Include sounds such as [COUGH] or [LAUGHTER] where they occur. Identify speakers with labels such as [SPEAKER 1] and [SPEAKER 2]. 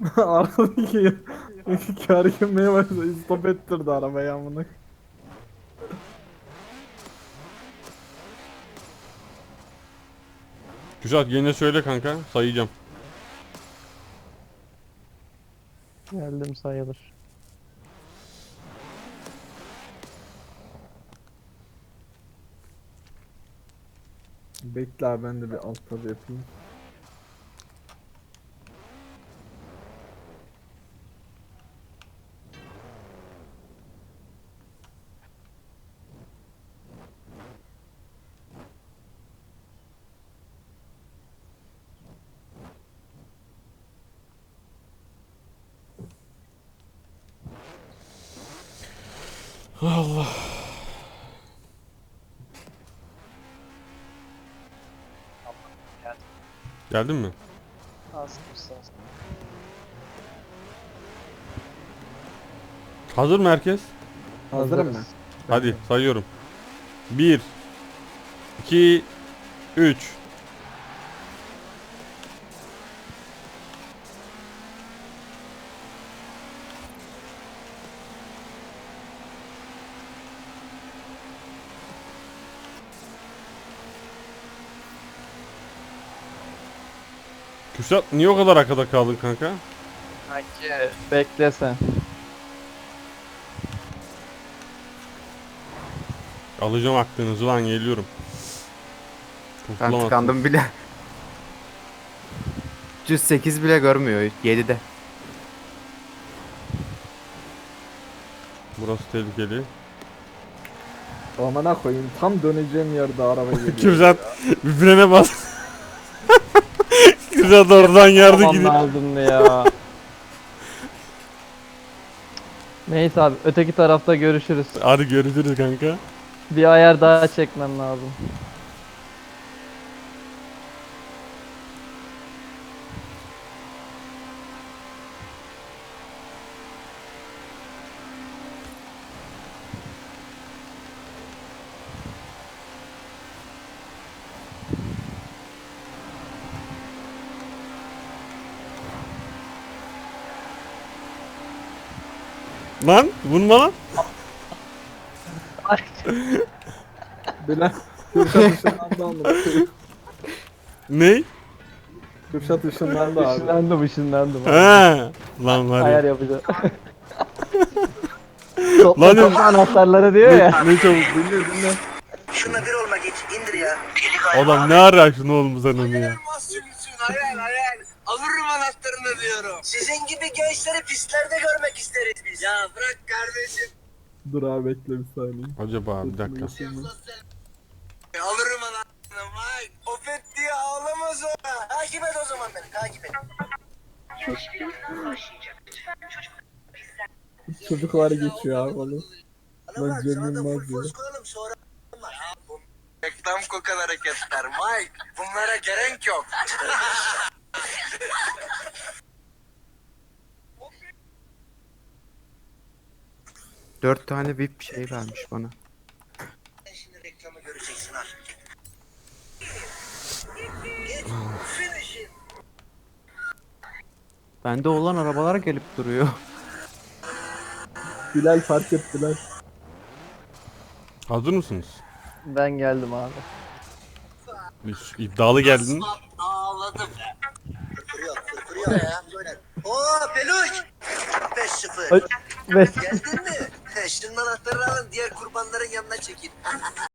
[SPEAKER 1] [LAUGHS] Arkadaki kar yemeye başladı. Stop ettirdi arabayı amına.
[SPEAKER 2] Güzel yine söyle kanka sayacağım.
[SPEAKER 3] Geldim sayılır.
[SPEAKER 1] Bekle abi ben de bir alt tab yapayım.
[SPEAKER 2] Allah. Geldin mi?
[SPEAKER 3] Az az.
[SPEAKER 2] Hazır mı herkes?
[SPEAKER 1] Hazırım ben.
[SPEAKER 2] Hadi sayıyorum. 1 2 3 Kürşat niye o kadar arkada kaldın kanka?
[SPEAKER 3] Kanki bekle sen.
[SPEAKER 2] Alacağım aklınızı lan geliyorum.
[SPEAKER 4] Ben
[SPEAKER 2] Kurtulamazsın.
[SPEAKER 4] tıkandım bile. 308 bile görmüyor 7'de.
[SPEAKER 2] Burası tehlikeli.
[SPEAKER 1] Amına koyayım tam döneceğim yerde araba [LAUGHS] geliyor.
[SPEAKER 2] Kürşat bir frene bas. Kürşat oradan yardı
[SPEAKER 3] Aman
[SPEAKER 2] gidiyor.
[SPEAKER 3] lazım ya. Neyse abi öteki tarafta görüşürüz.
[SPEAKER 2] Hadi görüşürüz kanka.
[SPEAKER 3] Bir ayar daha çekmem lazım.
[SPEAKER 2] Lan vurma lan.
[SPEAKER 1] Bilal Kürşat ışınlandı amına koyayım.
[SPEAKER 2] Ne?
[SPEAKER 1] Kürşat ışınlandı abi.
[SPEAKER 3] Işınlandım ışınlandım. abi.
[SPEAKER 2] Ha. Lan var
[SPEAKER 3] Ayar
[SPEAKER 2] ya.
[SPEAKER 3] yapacağım. [LAUGHS] topla
[SPEAKER 2] Lan-
[SPEAKER 3] topla anahtarları diyor ya.
[SPEAKER 2] Ne çabuk.
[SPEAKER 1] Dinle dinle.
[SPEAKER 5] Şuna bir olma geç indir ya.
[SPEAKER 2] Adam ne ara şunu oğlum sen onu ya.
[SPEAKER 5] Hayal hayal. Alırım anahtarını diyorum. Sizin gibi gençleri pistlerde görmek isteriz biz. Ya bırak kardeşim.
[SPEAKER 1] Dur abi bekle bir saniye.
[SPEAKER 2] Acaba bir dakika.
[SPEAKER 5] Alırım anahtarını bak. Ofet diye ağlamaz o. Takip et o zaman beni takip et.
[SPEAKER 1] Çocuklar geçiyor abi onu.
[SPEAKER 5] Bak
[SPEAKER 1] Cem Yılmaz
[SPEAKER 5] bu Reklam kokan hareketler Mike. Bunlara gerek yok. [LAUGHS]
[SPEAKER 4] 4 tane VIP şey vermiş bana.
[SPEAKER 5] Sen şimdi reklamı göreceksin ha. Geç. Finish'in.
[SPEAKER 4] Bende olan arabalar gelip duruyor.
[SPEAKER 1] Bilal fark et Bilal.
[SPEAKER 2] Hazır mısınız?
[SPEAKER 3] Ben geldim abi.
[SPEAKER 2] Hiç iddialı geldin.
[SPEAKER 5] Ağladım. Fırfırıyor, fırfırıyor ya. Böyle. Oo peluş. 5-0.
[SPEAKER 3] Ay, Ve
[SPEAKER 5] Geldin mi? Şunun anahtarını alın diğer kurbanların yanına çekin. [LAUGHS]